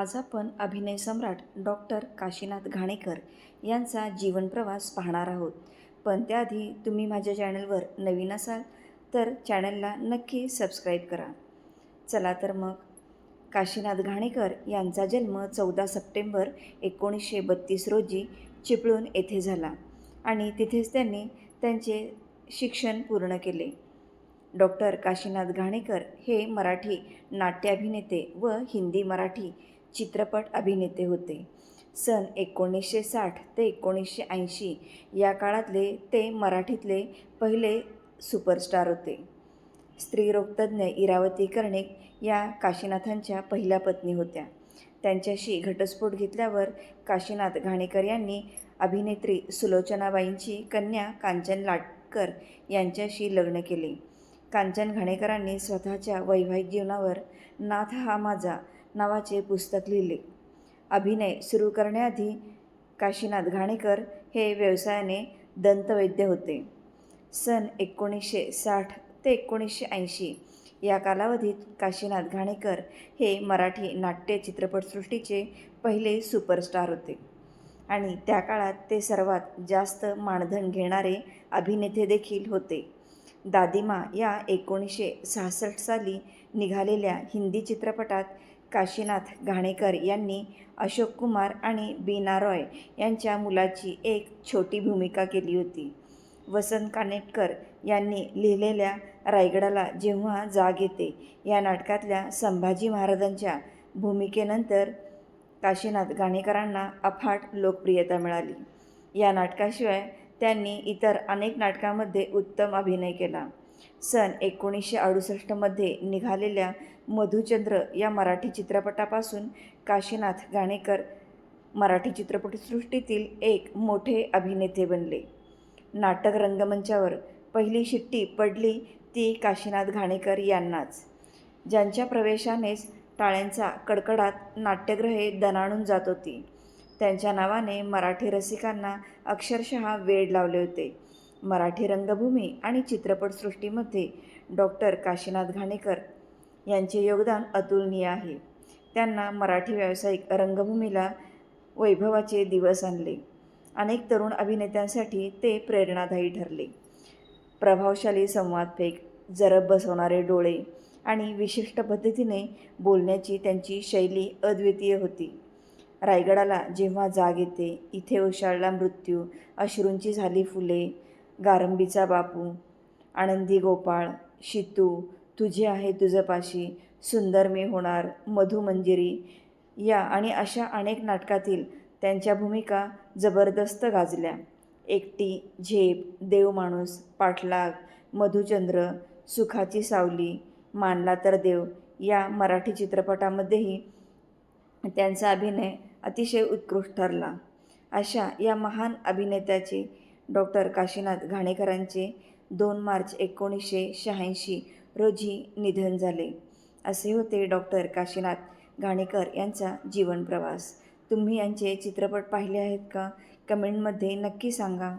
आज आपण अभिनय सम्राट डॉक्टर काशीनाथ घाणेकर यांचा जीवनप्रवास पाहणार आहोत. पण त्याआधी तुम्ही माझ्या चॅनलवर नवीन असाल तर चॅनलला नक्की सबस्क्राईब करा. चला तर मग काशीनाथ घाणेकर यांचा जन्म चौदा सप्टेंबर एकोणीसशे बत्तीस रोजी चिपळूण येथे झाला आणि तिथेच त्यांनी त्यांचे शिक्षण पूर्ण केले. डॉक्टर काशीनाथ घाणेकर हे मराठी नाट्य अभिनेते व हिंदी मराठी चित्रपट अभिनेते होते. सन एकोणीसशे साठ ते एकोणीसशे ऐंशी या काळातले ते मराठीतले पहिले सुपरस्टार होते. स्त्रीरोगतज्ञ इरावती कर्णिक या काशीनाथांच्या पहिल्या पत्नी होत्या. त्यांच्याशी घटस्फोट घेतल्यावर काशीनाथ घाणेकर यांनी अभिनेत्री सुलोचनाबाईंची कन्या कांचन लाटकर यांच्याशी लग्न केले. कांचन घाणेकरांनी स्वतःच्या वैवाहिक जीवनावर नाथ हा माझा नावाचे पुस्तक लिहिले. अभिनय सुरू करण्याआधी काशीनाथ घाणेकर हे व्यवसायाने दंतवैद्य होते. सन एकोणीसशे साठ ते एकोणीसशे ऐंशी या कालावधीत काशीनाथ घाणेकर हे मराठी नाट्य चित्रपटसृष्टीचे पहिले सुपरस्टार होते आणि त्या काळात ते सर्वात जास्त मानधन घेणारे अभिनेते देखील होते. दादिमा या एकोणीसशे सहासष्ट साली निघालेल्या हिंदी चित्रपटात काशीनाथ घाणेकर यांनी अशोक कुमार आणि बीना रॉय यांच्या मुलाची एक छोटी भूमिका केली होती. वसंत कानेटकर यांनी लिहिलेल्या रायगडाला जेव्हा जाग येते या नाटकातल्या संभाजी महाराजांच्या भूमिकेनंतर काशीनाथ घाणेकरांना अफाट लोकप्रियता मिळाली. या नाटकाशिवाय त्यांनी इतर अनेक नाटकांमध्ये उत्तम अभिनय केला. सन एकोणीसशे अडुसष्टमध्ये निघालेल्या मधुचंद्र या मराठी चित्रपटापासून काशीनाथ घाणेकर मराठी चित्रपटसृष्टीतील एक मोठे अभिनेते बनले. नाटक रंगमंचावर पहिली शिट्टी पडली ती काशीनाथ घाणेकर यांनाच. ज्यांच्या प्रवेशानेच टाळ्यांचा कडकडात नाट्यग्रहे दणाणून जात होती. त्यांच्या नावाने मराठी रसिकांना अक्षरशः वेड लावले होते. मराठी रंगभूमी आणि चित्रपटसृष्टीमध्ये डॉक्टर काशीनाथ घाणेकर यांचे योगदान अतुलनीय आहे. त्यांना मराठी व्यावसायिक रंगभूमीला वैभवाचे दिवस आणले. अनेक तरुण अभिनेत्यांसाठी ते प्रेरणादायी ठरले. प्रभावशाली संवादफेक जरब बसवणारे डोळे आणि विशिष्ट पद्धतीने बोलण्याची त्यांची शैली अद्वितीय होती. रायगडाला जेव्हा जाग येते इथे उशाळला मृत्यू अश्रूंची झाली फुले गारंबीचा बापू आनंदी गोपाळ शितू तुझे आहे तुझपाशी सुंदर मी होणार मधुमंजिरी या आणि अशा अनेक नाटकातील त्यांच्या भूमिका जबरदस्त गाजल्या. एकटी झेप देव माणूस पाठलाग मधुचंद्र सुखाची सावली मानला तर देव या मराठी चित्रपटामध्येही त्यांचा अभिनय अतिशय उत्कृष्ट ठरला. अशा या महान अभिनेत्याचे डॉक्टर काशीनाथ घाणेकरांचे दोन मार्च एकोणीसशे शहाऐंशी रोजी निधन झाले. असे होते डॉक्टर काशीनाथ घाणेकर यांचा जीवनप्रवास तुम्ही यांचे चित्रपट पाहिले आहेत का? कमेंटमध्ये नक्की सांगा.